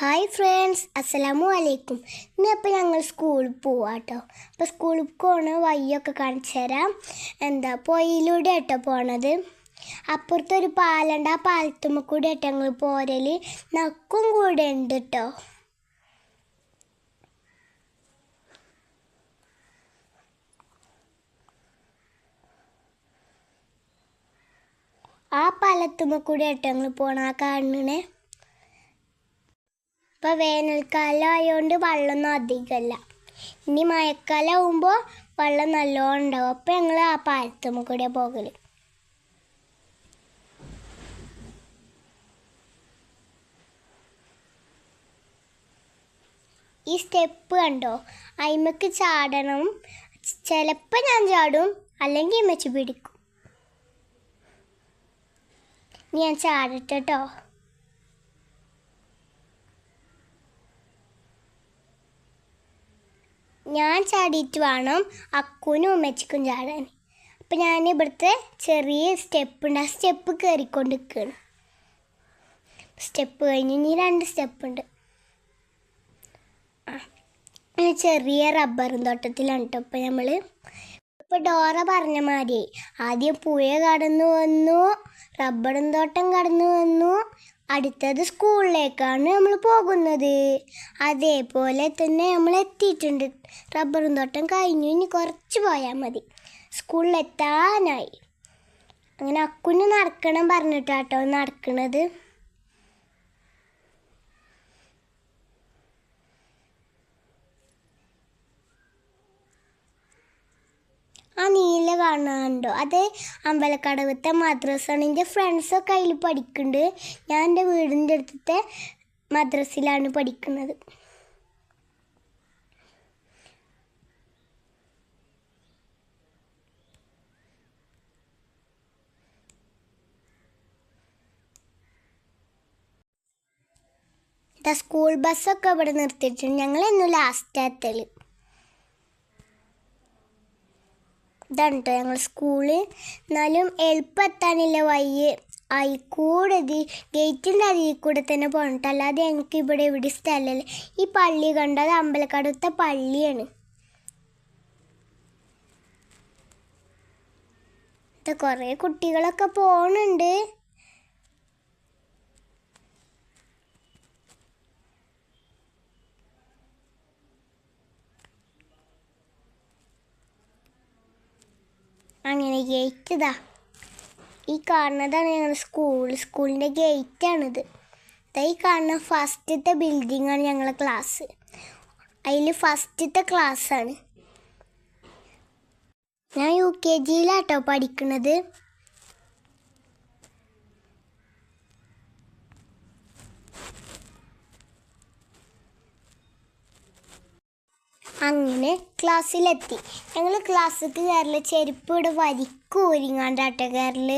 Hi friends അസ്സലാമു അലൈക്കും ഇന്നിപ്പോൾ ഞങ്ങൾ സ്കൂളിൽ പോവാം കേട്ടോ അപ്പോൾ സ്കൂളിൽ പോണ വഴിയൊക്കെ കാണിച്ചു തരാം. എന്താ പൊയിലൂടെ ആട്ടോ പോണത്. അപ്പുറത്തൊരു പാലുണ്ട്. ആ പാലത്തുമ്മ കൂടെ ആട്ടോ ഞങ്ങൾ പോരൽ നക്കും കൂടെ ഉണ്ട് കേട്ടോ ആ പാലത്തുമ്മ കൂടെ ആട്ടോ ഞങ്ങൾ പോണ ആ കാണണേ ഇപ്പം വേനൽക്കാലം ആയതുകൊണ്ട് വെള്ളമൊന്നും അധികമല്ല ഇനി മഴക്കാലം ആകുമ്പോൾ വെള്ളം നല്ലോണം ഉണ്ടാവും. അപ്പം ഞങ്ങൾ ആ പാലത്തും കൂടെ പോകൽ ഈ സ്റ്റെപ്പ് കണ്ടോ? അയിമക്ക് ചാടണം. ചിലപ്പോൾ ഞാൻ ചാടും. അല്ലെങ്കിൽ ഇമ്മച്ച് പിടിക്കും. ഞാൻ ചാടട്ടെ കേട്ടോ ഞാൻ ചാടിയിട്ട് വേണം അക്കുനും ഉമ്മച്ചിക്കും ചാടാൻ. അപ്പം ഞാൻ ഇവിടുത്തെ ചെറിയ സ്റ്റെപ്പ് ഉണ്ട്. ആ സ്റ്റെപ്പ് കയറിക്കൊണ്ട് നിൽക്കുകയാണ് സ്റ്റെപ്പ് കഴിഞ്ഞ് ഇനി രണ്ട് സ്റ്റെപ്പ് ഉണ്ട്. ആ ചെറിയ റബ്ബറും തോട്ടത്തിലാണ് കേട്ടോ ഇപ്പം നമ്മൾ ഇപ്പോൾ ഡോറ പറഞ്ഞ മാതിരി ആദ്യം പുഴ കടന്നു വന്നു റബ്ബറും തോട്ടം കടന്നു വന്നു അടുത്തത് സ്കൂളിലേക്കാണ് നമ്മൾ പോകുന്നത്. അതേപോലെ തന്നെ നമ്മൾ എത്തിയിട്ടുണ്ട്. റബ്ബറും തോട്ടം കഴിഞ്ഞു. ഇനി കുറച്ച് പോയാൽ മതി. സ്കൂളിലെത്താനായി അങ്ങനെ അക്കുന് നടക്കണം പറഞ്ഞിട്ടാട്ടോ നടക്കണത്. ആ നീല കാണാനുണ്ടോ? അത് അമ്പലക്കടവത്തെ മദ്രസാണ് എന്റെ ഫ്രണ്ട്സൊക്കെ അതിൽ പഠിക്കുന്നുണ്ട് ഞാൻ എന്റെ വീടിന്റെ അടുത്തത്തെ മദ്രസിലാണ് പഠിക്കുന്നത്. സ്കൂൾ ബസ്സൊക്കെ ഇവിടെ നിർത്തിയിട്ടുണ്ട്. ഞങ്ങൾ ഇന്ന് ലാസ്റ്റ് എത്തൽ. ഇതാണ് ഞങ്ങൾ സ്കൂളിൽ എന്നാലും എളുപ്പം എത്താനില്ല വഴി അയിക്കൂടെ ഗേറ്റിന്റെ അതിൽ കൂടെ തന്നെ പോകണം അല്ലാതെ ഞങ്ങൾക്ക് ഇവിടെ എവിടെ സ്ഥലമല്ല. ഈ പള്ളി കണ്ടത് അമ്പലക്കടുത്ത പള്ളിയാണ്. കുറേ കുട്ടികളൊക്കെ പോണുണ്ട്. അങ്ങനെ ഗേറ്റ് ഇതാ. ഈ കാണുന്നതാണ് ഞങ്ങളുടെ സ്കൂൾ സ്കൂളിന്റെ ഗേറ്റാണിത് ഇതാ ഈ കാണുന്ന ഫസ്റ്റത്തെ ബിൽഡിംഗ് ഞങ്ങളുടെ ഞങ്ങളെ ക്ലാസ് അതിൽ ഫസ്റ്റത്തെ ക്ലാസ്സാണ് ഞാൻ യു കെ ജിയിലാട്ടോ പഠിക്കുന്നത് അങ്ങനെ ക്ലാസ്സിലെത്തി. ഞങ്ങൾ ക്ലാസ്സിൽ കയറിൽ ചെരുപ്പ് ഇവിടെ വരിക്കും ഒരുങ്ങാണ്ടാട്ട കയറിൽ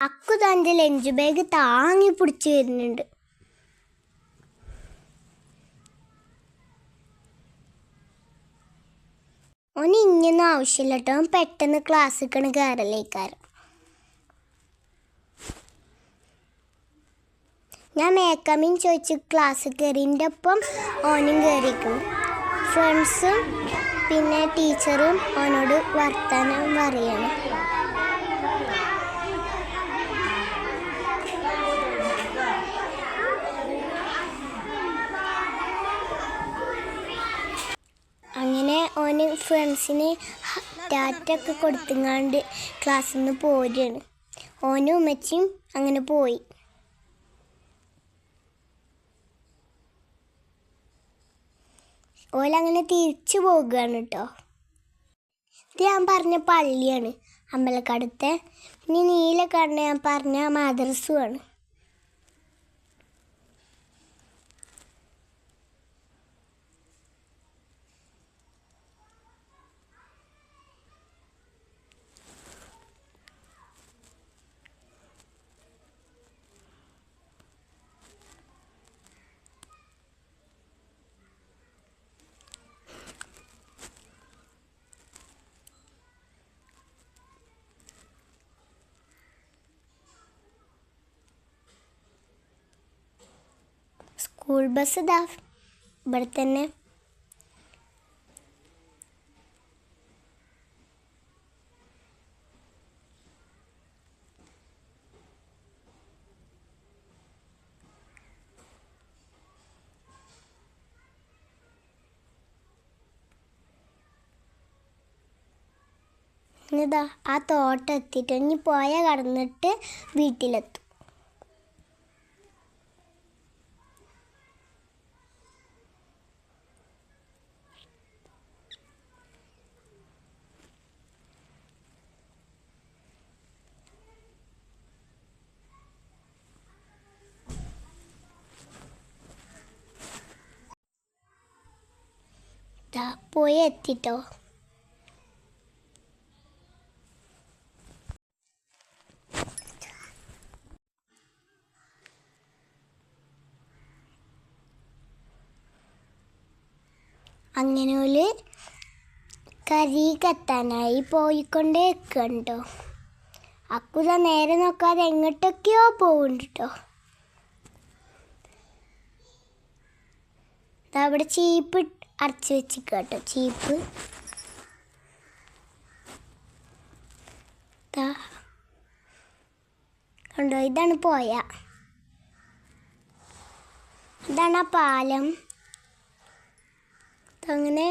അക്കു തന്റെ ലഞ്ച് ബാഗ് താങ്ങി പിടിച്ച് വരുന്നുണ്ട്. ഓന് ഇങ്ങനൊന്നും ആവശ്യമില്ല കേട്ടോ പെട്ടെന്ന് ക്ലാസ്സിക്കണ് കയറലേക്കാരം ഞാൻ മേക്കമ്മിൻ ചോദിച്ച് ക്ലാസ് കയറിന്റെ ഒപ്പം ഓനും കയറിക്കും ഫ്രണ്ട്സും പിന്നെ ടീച്ചറും ഓനോട് വർത്തമാനം പറയണം. അങ്ങനെ ഓന് ഫ്രണ്ട്സിന് ടാറ്റൊക്കെ കൊടുത്തുങ്ങാണ്ട് ക്ലാസ്സിൽ നിന്ന് പോരുകയാണ് ഓനും ഉമ്മച്ചിയും അങ്ങനെ പോയി. ഓലങ്ങനെ തിരിച്ചു പോകുകയാണ് കേട്ടോ ഇത് ഞാൻ പറഞ്ഞ പള്ളിയാണ് അമ്പലക്കടുത്തെ. ഇനി നീല കണ്ണ് ഞാൻ പറഞ്ഞ മദ്രസുമാണ് സ്കൂൾ ബസ് ഇതാ. ഇവിടെ തന്നെ. ഇതാ ആ തോട്ടം എത്തിയിട്ട് ഇനി പോയ കടന്നിട്ട് വീട്ടിലെത്തും. ദാ പോയി അങ്ങനെ ഒരു കരീക്കെത്താനായി പോയിക്കൊണ്ടേ നിൽക്കണ്ടോ അക്കുത നേരെ നോക്കാതെ എങ്ങോട്ടൊക്കെയോ പോകുന്നുണ്ട് കേട്ടോ അവിടെ ചീപ്പ് അടച്ചു വെച്ചിട്ടോ ചീപ്പ്. കണ്ടോ ഇതാണ് പോയ. ഇതാണ് ആ പാലം. അങ്ങനെ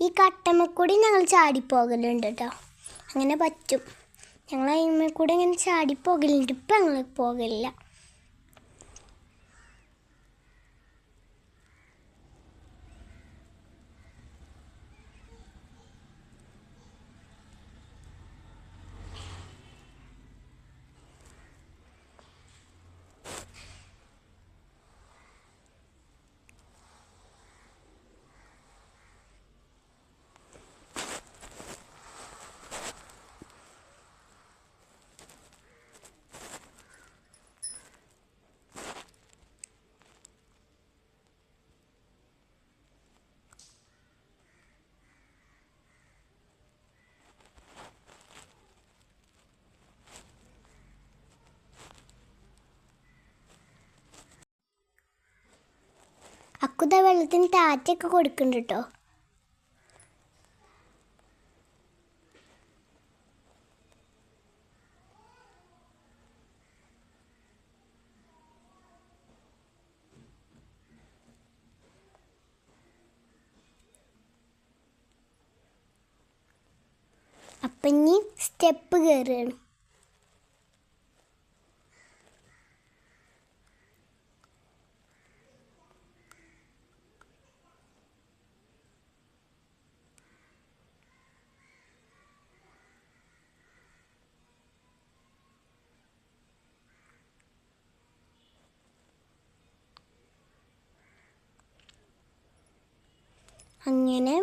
ഈ കട്ടമ്മക്കൂടി ഞങ്ങൾ ചാടിപ്പോകലുണ്ട് കേട്ടോ. അങ്ങനെ പറ്റും. ഞങ്ങൾ അതിന്മേൽ കൂടെ ഇങ്ങനെ ചാടിപ്പോകലുണ്ട് ഇപ്പം ഞങ്ങൾ പോകലില്ല. അക്കുത വെള്ളത്തിന് താറ്റൊക്കെ കൊടുക്കുന്നുണ്ട് കേട്ടോ അപ്പം ഇനി സ്റ്റെപ്പ് കയറുകയാണ് അങ്ങനെ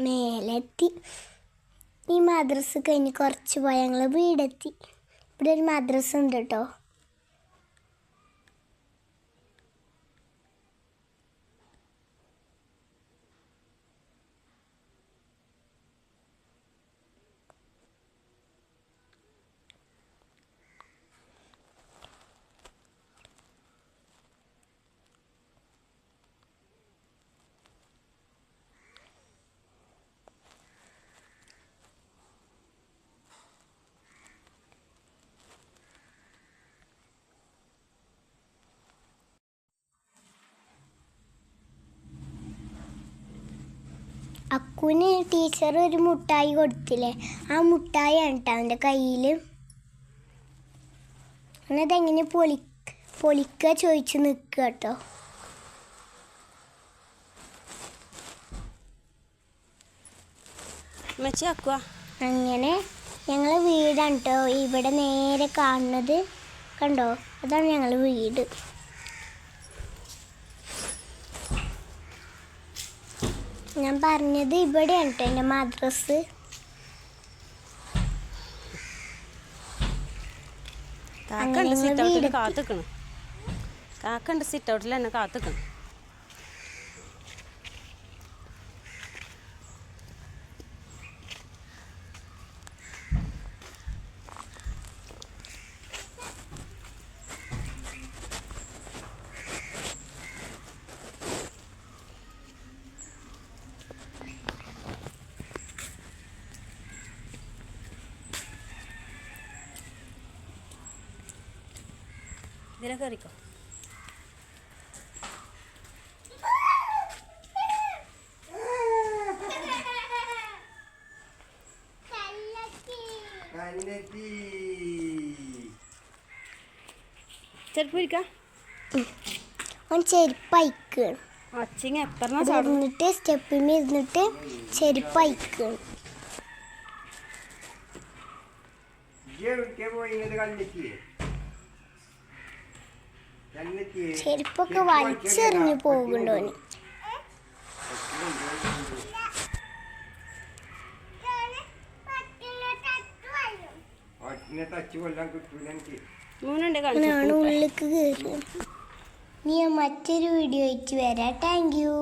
മേലെത്തി. ഈ മദ്രസ കഴിഞ്ഞ് കുറച്ച് പോയി ഞങ്ങൾ വീടെത്തി. ഇവിടെ ഒരു മദ്രസ ഉണ്ട് കേട്ടോ അക്കുവിന് ടീച്ചർ ഒരു മുട്ടായി കൊടുത്തില്ലേ? ആ മുട്ടായി കേട്ടോ അവന്റെ കയ്യിൽ അതെങ്ങനെ പൊളി പൊളിക്കുക ചോദിച്ച് നിൽക്കുക കേട്ടോ. അങ്ങനെ ഞങ്ങളെ വീടാണ് കേട്ടോ ഇവിടെ നേരെ കാണുന്നത് കണ്ടോ? അതാണ് ഞങ്ങളെ വീട്. ഞാൻ പറഞ്ഞത് ഇവിടെയാണ് കേട്ടോ എന്റെ മദ്രസ്. കാക്കണ്ട് സിറ്റ് ഔട്ടിൽ. കാത്തുക്കണം. കാക്കണ്ട് സിറ്റ് ഔട്ടിൽ തന്നെ കാത്തുക്കണം. ഇതിനെ കയറിക്കോ ചെരുപ്പ് ഇരിക്കാം ഓൻ ചെരുപ്പയക്കാണ്. അച്ചിങ് എത്ര ഇരുന്നിട്ട് സ്റ്റെപ്പിന് ഇരുന്നിട്ട് ചെരുപ്പയക്കാണ്. കന്നെത്തി കന്നെത്തി ചെരുപ്പൊക്കെ വലിച്ചെറിഞ്ഞു മൂന്നുണ്ട് അങ്ങനെയാണ് ഉള്ളിലേക്ക് കയറി നീ മറ്റൊരു വീഡിയോ ആയിട്ട് വരാം. Thank you